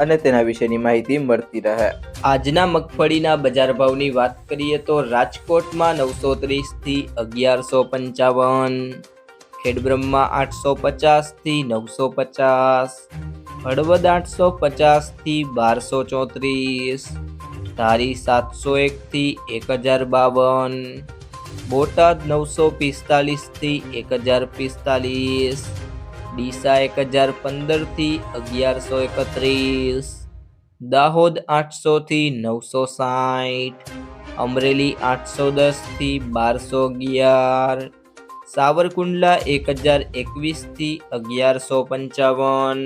અને તેના વિશેની માહિતી મળતી રહે. આજના મગફળીના બજાર ભાવની વાત કરીએ તો રાજકોટમાં નવસો ત્રીસથી અગિયારસો પંચાવન ખેડબ્રહ્મા આઠસો પચાસથી નવસો પચાસ, હળવદ આઠસો પચાસથી બારસો ચોત્રીસ, ધારી સાતસો એકથી એક હજાર બાવન, બોટાદ નવસો પિસ્તાલીસથી એક હજાર પિસ્તાલીસ ડીસા એક હજાર પંદરથી અગિયારસો એકત્રીસ, દાહોદ આઠસોથી નવસો સાઠ, અમરેલી આઠસો દસથી બારસો અગિયાર, સાવરકુંડલા એક હજાર એકવીસથી અગિયારસો પંચાવન,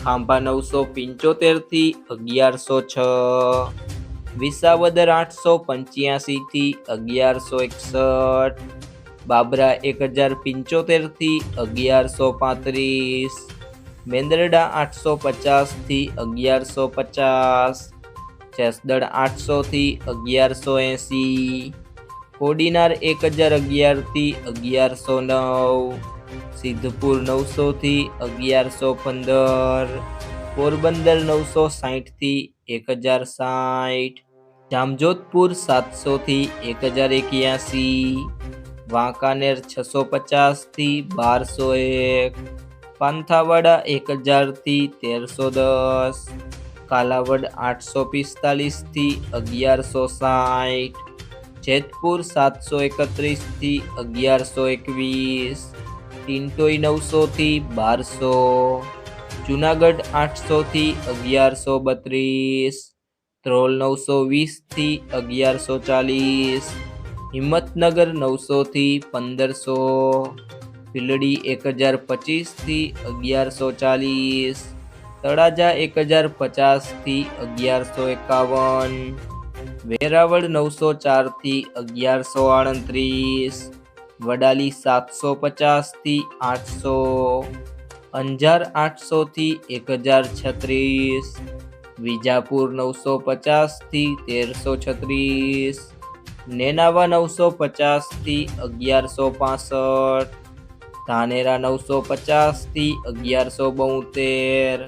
ખાંભા નવસો પંચોતેરથી અગિયારસો છ, વિસાવદર આઠસો પંચ્યાસીથી અગિયારસો એકસઠ બાબરા એક હજાર પંચોતેરથી અગિયારસો પાંત્રીસ. મેંદરડા આઠસો પચાસથી અગિયારસો પચાસ. જસદળ આઠસોથી અગિયારસો એંસી. કોડીનાર એક હજાર અગિયારથી અગિયારસો નવ. સિદ્ધપુર નવસોથી અગિયારસો પંદર. પોરબંદર નવસો સાહીઠથી એક હજાર સાઠ જામજોધપુર સાતસોથી એક હજાર એક્યાસી. વાંકાનેર છસો પચાસથી બારસો એક. પાંથાવાડા એક હજારથી તેરસો દસ. કાલાવડ આઠસો પિસ્તાલીસથી અગિયારસો સાઠ. જેતપુર સાતસો એકત્રીસથી અગિયારસો એકવીસ. ટિન્ટોઈ નવસોથી બારસો. જુનાગઢ આઠસોથી અગિયારસો બત્રીસ. ધ્રોલ નવસો વીસથી અગિયારસો ચાલીસ. હિંમતનગર નવસોથી પંદરસો ભીલડી એક હજાર પચીસથી અગિયારસો ચાલીસ, તળાજા એક હજાર પચાસથી અગિયારસો એકાવન, વેરાવળ નવસો ચારથી અગિયારસો આડત્રીસ, વડાલી સાતસો પચાસથી આઠસો, અંજાર આઠસોથી એક હજાર છત્રીસ વિજાપુર નવસો પચાસથી તેરસો છત્રીસ નેનાવા નવસો પચાસથી અગિયારસો પાસઠ, ધાનેરા નવસો પચાસથી અગિયારસો બોતેર,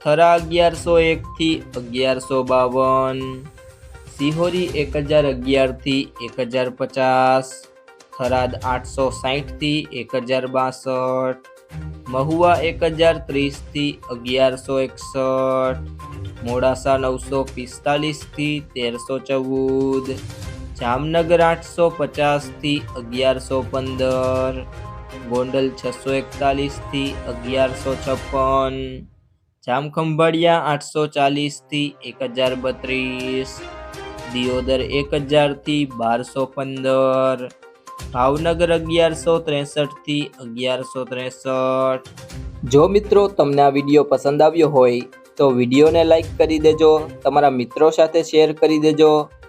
થરા અગિયારસો એકથી અગિયારસો બાવન, સિહોરી એક હજાર અગિયારથી એક હજાર પચાસ, થરાદ આઠસો સાહીઠથી એક હજાર બાસઠ, મહુવા એક હજાર ત્રીસથી અગિયારસો એકસઠ, મોડાસા નવસો પિસ્તાલીસથી તેરસો ચૌદ જામનગર આઠસો પચાસથી અગિયારસો પંદર, ગોંડલ છસો એકતાલીસથી અગિયારસો છપ્પન, જામખંભાળિયા આઠસો ચાલીસથી એક હજાર બત્રીસ, દિયોદર એક હજારથી બારસો પંદર, ભાવનગર અગિયારસો ત્રેસઠથી અગિયારસો ત્રેસઠ. જો મિત્રો તમને આ વીડિયો પસંદ આવ્યો હોય તો વિડીયોને લાઈક કરી દેજો, તમારા મિત્રો સાથે શેર કરી દેજો